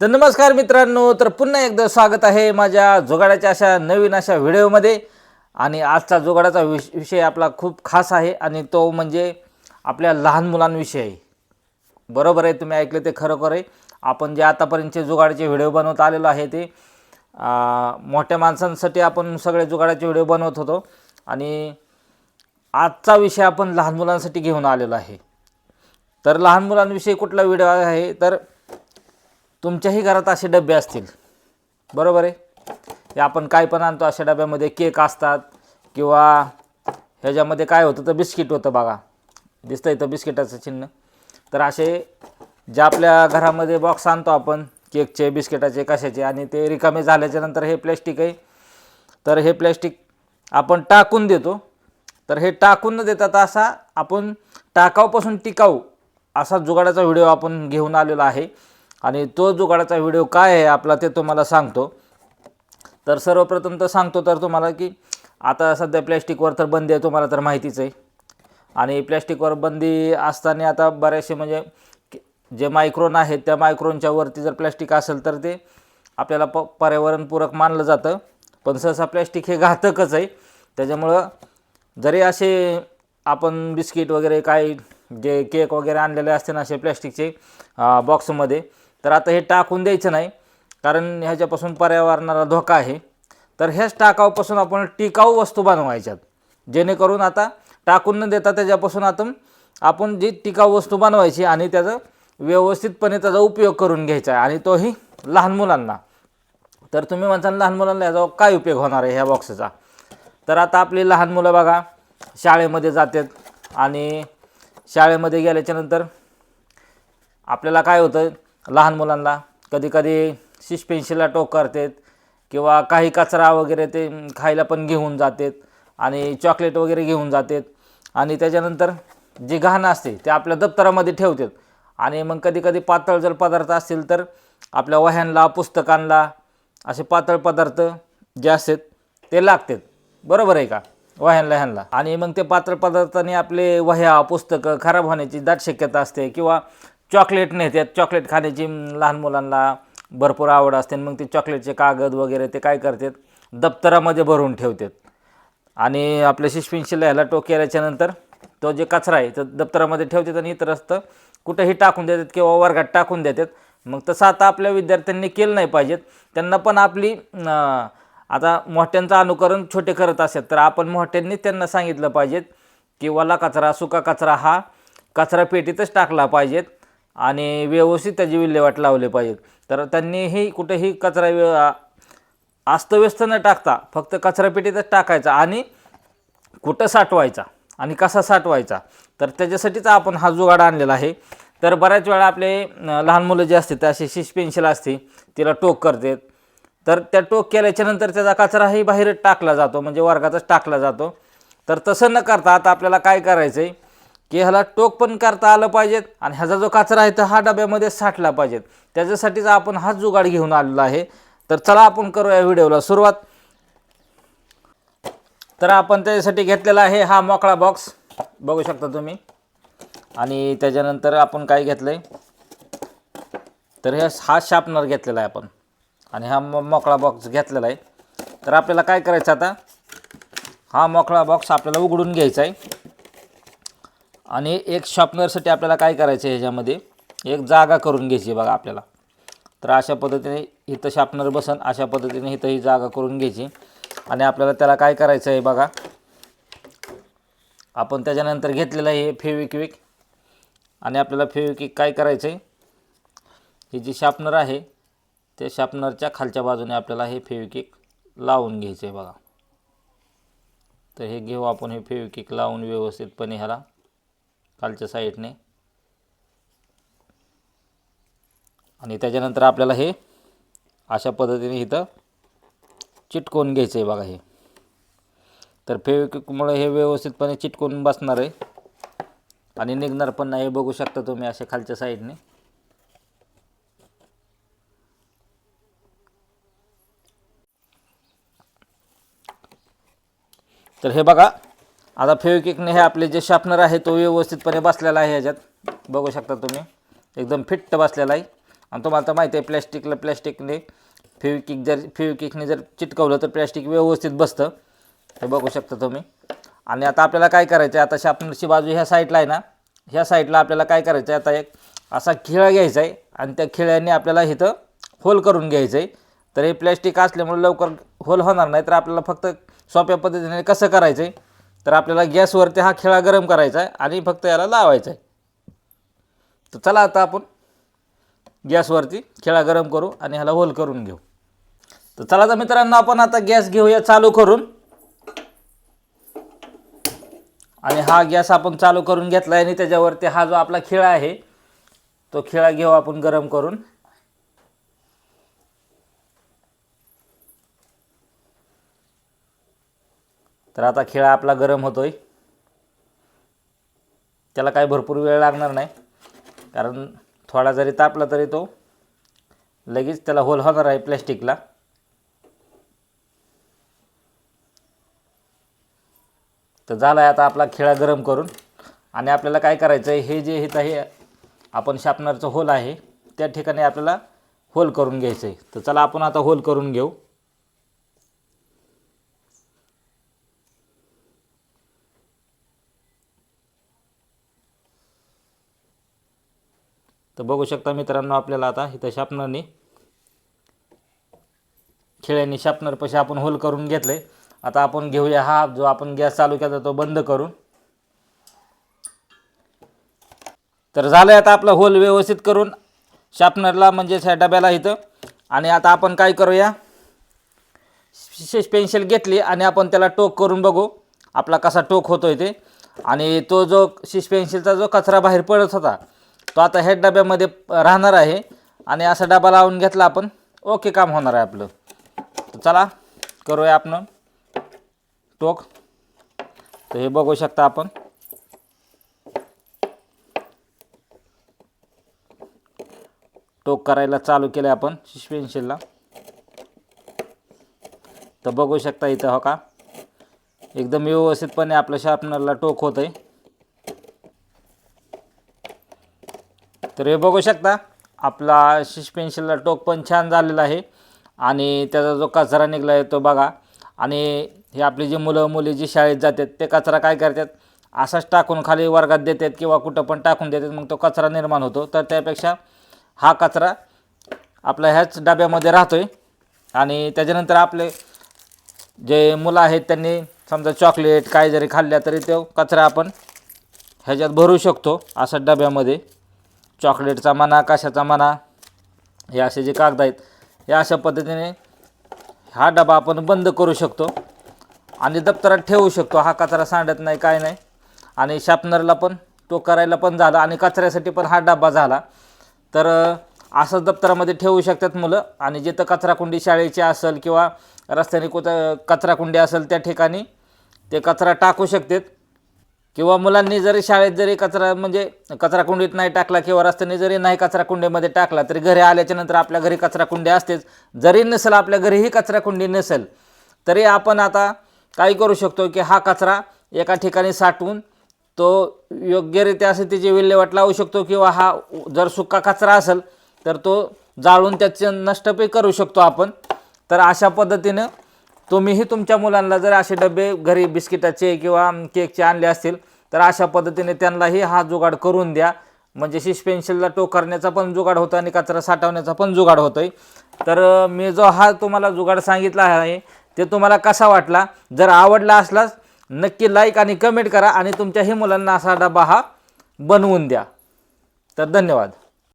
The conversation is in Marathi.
तर नमस्कार मित्रांनो तर पुन्हा एकदा स्वागत आहे माझ्या जुगाडाच्या अशा नवीन अशा व्हिडिओमध्ये. आणि आजचा जुगाडाचा विष विषय आपला खूप खास आहे आणि तो म्हणजे आपल्या लहान मुलांविषयी. बरोबर आहे तुम्ही ऐकलं ते खरोखर आहे. आपण जे आतापर्यंतचे जुगाडाचे व्हिडिओ बनवत आलेलो आहे ते मोठ्या माणसांसाठी आपण सगळे जुगाडाचे व्हिडिओ बनवत होतो. आणि आजचा विषय आपण लहान मुलांसाठी घेऊन आलेलो आहे. तर लहान मुलांविषयी कुठला व्हिडिओ आहे? तर तुमच्याही घरात असे डबे असतील. बरोबर आहे? हे आपण काय पण आणतो अशा डब्यामध्ये. केक असतात किंवा ह्याच्यामध्ये काय होतं तर बिस्किट होतं बघा. दिसतं इथं बिस्किटाचं चिन्ह. तर असे जे आपल्या घरामध्ये बॉक्स आणतो आपण केकचे बिस्किटाचे कशाचे आणि ते रिकामे झाल्याच्यानंतर हे प्लॅस्टिक आहे. तर हे प्लॅस्टिक आपण टाकून देतो. तर हे टाकून न देतात असा आपण टाकाऊपासून टिकाऊ असा जुगाडाचा व्हिडिओ आपण घेऊन आलेला आहे. आणि तो जुगाडाचा व्हिडिओ काय आहे आपला ते तुम्हाला सांगतो. तर सर्वप्रथम तर सांगतो तर तुम्हाला की आता सध्या प्लॅस्टिकवर तर बंदी आहे तुम्हाला तर माहितीच आहे. आणि प्लॅस्टिकवर बंदी असताना आता बरेचसे म्हणजे जे मायक्रोन आहेत त्या मायक्रोनच्या वरती जर प्लॅस्टिक असेल तर ते आपल्याला प पर्यावरणपूरक मानलं जातं. पण सहसा प्लॅस्टिक हे घातकच आहे. त्याच्यामुळं जरी असे आपण बिस्किट वगैरे काही जे केक वगैरे आणलेले असते ना असे प्लॅस्टिकचे बॉक्समध्ये तर आता हे टाकून द्यायचं नाही कारण ह्याच्यापासून पर्यावरणाला धोका आहे. तर ह्याच टाकावपासून आपण टिकाऊ वस्तू बनवायच्यात. जेणेकरून आता टाकून न देता त्याच्यापासून आता आपण जी टिकाऊ वस्तू बनवायची आणि त्याचा व्यवस्थितपणे त्याचा उपयोग करून घ्यायचा आहे. आणि तोही लहान मुलांना. तर तुम्ही म्हणताल लहान मुलांना याचा काय उपयोग होणार आहे ह्या बॉक्सचा तर आता आपली लहान मुलं बघा शाळेमध्ये जातात आणि शाळेमध्ये गेल्याच्यानंतर आपल्याला काय होतं लहान मुलांना कधीकधी शिशपेन्शीला टोक करतात किंवा काही कचरा वगैरे ते खायला पण घेऊन जातात आणि चॉकलेट वगैरे घेऊन जातात. आणि त्याच्यानंतर जे घाण असते ते आपल्या दप्तरामध्ये ठेवतात. आणि मग कधी कधी पातळ जर पदार्थ असतील तर आपल्या वह्यांना पुस्तकांना असे पातळ पदार्थ जे असतात ते लागतात. बरोबर आहे का? वह्यांला ह्यांना आणि मग ते पातळ पदार्थाने आपले वह्या पुस्तकं खराब होण्याची दाट शक्यता असते किंवा चॉकलेट नेतात चॉकलेट खाण्याची लहान मुलांना भरपूर आवड असते. मग ते चॉकलेटचे कागद वगैरे ते काय करतात? दप्तरामध्ये भरून ठेवतात. आणि आपल्या शिशपिंशीला ह्याला टोक केल्याच्यानंतर तो जे कचरा आहे तो दप्तरामध्ये ठेवतात आणि इतर असतं कुठेही टाकून देतात किंवा वर्गात टाकून देतात. मग तसं आता आपल्या विद्यार्थ्यांनी केलं नाही पाहिजेत. त्यांना पण आपली आता मोठ्यांचं अनुकरण छोटे करत असेल तर आपण मोठ्यांनी त्यांना सांगितलं पाहिजेत की वाला कचरा सुका कचरा हा कचरा पेटीतच टाकला पाहिजेत. आणि व्यवस्थित त्याची विल्हेवाट लावले पाहिजेत. तर त्यांनीही कुठेही कचरा व्य- अस्तव्यस्त न टाकता फक्त कचरापेटीतच टाकायचा आणि कुठं साठवायचा आणि कसा साठवायचा तर त्याच्यासाठीच आपण हा जुगाड आणलेला आहे. तर बऱ्याच वेळा आपले लहान मुलं जे असते ते अशी शिश असते तिला टोक करतात. तर त्या टोक केल्याच्यानंतर त्याचा कचराही बाहेरच टाकला जातो म्हणजे वर्गातच टाकला जातो. तर तसं न करता आता आपल्याला काय करायचं आहे की ह्याला टोक पण करता आलं पाहिजेत आणि ह्याचा जो कचरा आहे तर हा डब्यामध्ये साठला पाहिजेत. त्याच्यासाठीच आपण हाच जुगाड घेऊन आलेला आहे. तर चला आपण करूया व्हिडिओला सुरुवात. तर आपण त्याच्यासाठी घेतलेला आहे हा मोकळा बॉक्स बघू शकता तुम्ही. आणि त्याच्यानंतर आपण काय घेतलं आहे तर हे हा शार्पनर घेतलेला आहे आपण. आणि हा मो मोकळा बॉक्स घेतलेला आहे. तर आपल्याला काय करायचं आता? हा मोकळा बॉक्स आपल्याला उघडून घ्यायचा आहे. आणि एक शॉपनरसाठी आपल्याला काय करायचं आहे ह्याच्यामध्ये? एक जागा करून घ्यायची आहे बघा आपल्याला. तर अशा पद्धतीने इथं शार्पनर बसन अशा पद्धतीने इथं ही जागा करून घ्यायची. आणि आपल्याला त्याला काय करायचं आहे बघा? आपण त्याच्यानंतर घेतलेलं आहे फेविक्विक. आणि आपल्याला फेविक्विक काय करायचं आहे? ही जी शार्पनर आहे त्या शार्पनरच्या खालच्या बाजूने आपल्याला हे फेविक्विक लावून घ्यायचं आहे बघा. तर हे घेऊ आपण हे फेविक्विक लावून व्यवस्थितपणे ह्याला. खालच्या साईडने. आणि त्याच्यानंतर आपल्याला हे अशा पद्धतीने इथं चिटकवून घ्यायचं आहे बघा हे. तर फेविक्विकमुळे हे व्यवस्थितपणे चिटकून बसणार आहे. आणि निघणार पण नाही हे बघू शकता तुम्ही अशा खालच्या साईडने. तर हे बघा आता फेविकने हे आपले जे शार्पनर आहे तो व्यवस्थितपणे बसलेला आहे ह्याच्यात. बघू शकता तुम्ही. एकदम फिट्ट बसलेला आहे. आणि तुम्हाला तर माहिती आहे प्लॅस्टिकला प्लॅस्टिकने फेविकिक जर फेविकिकने जर चिटकवलं तर प्लॅस्टिक व्यवस्थित बसतं. हे बघू शकता तुम्ही. आणि आता आपल्याला काय करायचं आहे आता शार्पनरची बाजू ह्या साईडला आहे ना ह्या साईडला आपल्याला काय करायचं आहे आता एक असा खिळा घ्यायचा आहे आणि त्या खिळ्याने आपल्याला इथं होल करून घ्यायचं आहे तर हे प्लॅस्टिक असल्यामुळे लवकर होल होणार नाही तर आपल्याला फक्त सोप्या पद्धतीने कसं करायचं आहे तर आपल्याला गॅसवरती हा खिळा गरम करायचा आहे आणि फक्त याला लावायचा आहे. तर चला आता आपण गॅसवरती खिळा गरम करू आणि ह्याला होल करून घेऊ. तर चला तर मित्रांनो आपण आता गॅस घेऊया चालू करून. आणि हा गॅस आपण चालू करून घेतला आहे आणि त्याच्यावरती हा जो आपला खिळा आहे तो खिळा घेऊ आपण गरम करून. तर आता खेळ आपला गरम होतो आहे त्याला काही भरपूर वेळ लागणार नाही. कारण थोडा जरी तापला तरी तो लगेच त्याला होल होणार आहे प्लॅस्टिकला. तर झाला आहे आता आपला खिळा गरम करून. आणि आपल्याला काय करायचं आहे हे जे हित हे आपण शार्पनरचं होल आहे त्या ठिकाणी आपल्याला होल करून घ्यायचं आहे तर चला आपण आता होल करून घेऊ. तर बघू शकता मित्रांनो आपल्याला आता इथं शापनरने खिळ्याने शापनरपाशी आपण होल करून घेतलं आहे आता आपण घेऊया हा जो आपण गॅस चालू केला तो बंद करून. तर झालं आहे आता आपलं होल व्यवस्थित करून शार्पनरला म्हणजेच ह्या डब्याला इथं. आणि आता आपण काय करूया? पेन्सिल घेतली आणि आपण त्याला टोक करून बघू आपला कसा टोक होतोय ते. आणि तो जो शिश पेन्सिलचा जो कचरा बाहेर पडत होता तो आता ह्या डब्यामध्ये राहणार आहे. आणि असा डबा लावून घेतला आपण ओके काम होणार आहे आपलं. तर चला करूया आपण टोक. तर हे बघू शकता आपण. टोक करायला चालू केलं आपण शिश पेन्सिलला. तर बघू शकता इथं हो का? एकदम व्यवस्थितपणे आपल्या शार्पनरला टोक होत आहे तर हे बघू शकता आपला शिश पेन्सिलला टोक पण छान झालेला आहे. आणि त्याचा जो कचरा निघाला आहे तो बघा. आणि हे आपली जी मुलं मुली जी शाळेत जातात ते कचरा काय करतात? असाच टाकून खाली वर्गात देतात किंवा कुठं पण टाकून देतात मग तो कचरा निर्माण होतो. तर त्यापेक्षा हा कचरा आपल्या ह्याच डब्यामध्ये राहतो आहे आणि त्याच्यानंतर आपले जे मुलं आहेत त्यांनी समजा चॉकलेट काय जरी खाल्ल्या तरी तो कचरा आपण ह्याच्यात भरू शकतो असा डब्यामध्ये. चॉकलेटचा म्हणा कशाचा म्हणा हे असे जे कागद आहेत हे अशा पद्धतीने हा डबा आपण बंद करू शकतो आणि दप्तरात ठेवू शकतो. हा कचरा सांडत नाही काय नाही. आणि शार्पनरला पण तो करायला पण झाला आणि कचऱ्यासाठी पण हा डबा झाला. तर असंच दप्तरामध्ये ठेवू शकतात मुलं आणि जिथं कचराकुंडी शाळेची असेल किंवा रस्त्याने कुठं कचराकुंडी असेल त्या ठिकाणी ते कचरा टाकू शकतात. किंवा मुलांनी जरी शाळेत जरी कचरा म्हणजे कचराकुंडीत नाही टाकला किंवा रस्त्याने जरी नाही कचराकुंडीमध्ये टाकला तरी घरी आल्याच्यानंतर आपल्या घरी कचराकुंडी असतेच. जरी नसेल आपल्या घरीही कचराकुंडी नसेल तरी आपण आता काय करू शकतो की हा कचरा एका ठिकाणी साठवून तो योग्यरित्या असं त्याची विल्हेवाट लावू शकतो किंवा हा जर सुका कचरा असेल तर तो जाळून त्याचे नष्टपे करू शकतो आपण. तर अशा पद्धतीनं तुम्हीही तुमच्या मुलांना जर असे डबे घरी बिस्किटाचे किंवा केकचे आणले असतील तर अशा पद्धतीने त्यांनाही हा जुगाड करून द्या. म्हणजे शिश पेन्सिलला टोकरण्याचा पण जुगाड होतो आणि कचरा साठवण्याचा पण जुगाड होतो आहे तर मी जो हा तुम्हाला जुगाड सांगितला आहे ते तुम्हाला कसा वाटला? जर आवडला असलास नक्की लाईक आणि कमेंट करा आणि तुमच्याही मुलांना असा डबा हा बनवून द्या. तर धन्यवाद.